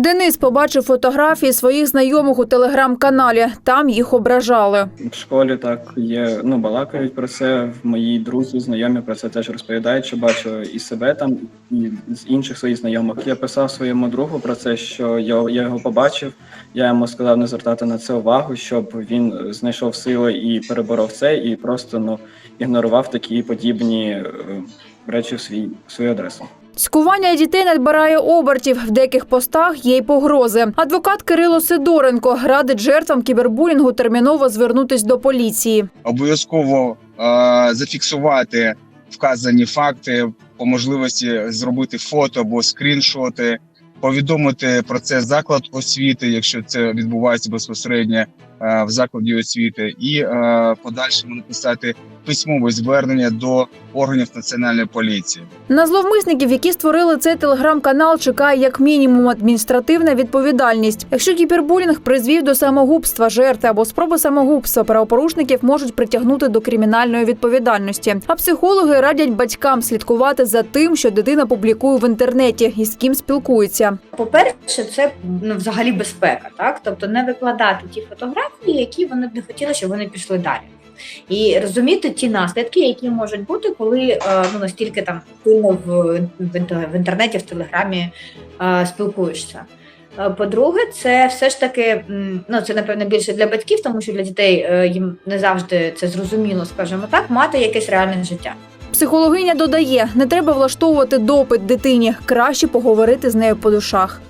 Денис побачив фотографії своїх знайомих у телеграм-каналі. Там їх ображали. В школі так є, ну балакають про це. Мої друзі, знайомі про це теж розповідають, що бачу і себе там, і з інших своїх знайомих. Я писав своєму другу про це, що я, я його побачив. Я йому сказав не звертати на це увагу, щоб він знайшов сили і переборов це, і просто ну ігнорував такі подібні е, речі в свій в свою адресу. Цькування дітей надбирає обертів. В деяких постах є й погрози. Адвокат Кирило Сидоренко радить жертвам кібербулінгу терміново звернутись до поліції. обов'язково е, зафіксувати вказані факти, по можливості зробити фото або скріншоти, повідомити про це заклад освіти, якщо це відбувається безпосередньо в закладі освіти, і е, подальшому написати письмове звернення до органів національної поліції. На зловмисників, які створили цей телеграм-канал, чекає як мінімум адміністративна відповідальність. Якщо кібербулінг призвів до самогубства жертви або спроби самогубства, правопорушників можуть притягнути до кримінальної відповідальності. А психологи радять батькам слідкувати за тим, що дитина публікує в інтернеті і з ким спілкується. По-перше, це ну, взагалі безпека, так? Тобто не викладати ті фотографії, які вони б не хотіли, щоб вони пішли далі. І розуміти ті наслідки, які можуть бути, коли е, ну, настільки там сильно в, в, інтернеті, в телеграмі е, спілкуєшся. Е, По-друге, це все ж таки, ну це напевно більше для батьків, тому що для дітей їм не завжди це зрозуміло, скажімо так, мати якесь реальне життя. Психологиня додає, не треба влаштовувати допит дитині, краще поговорити з нею по душах.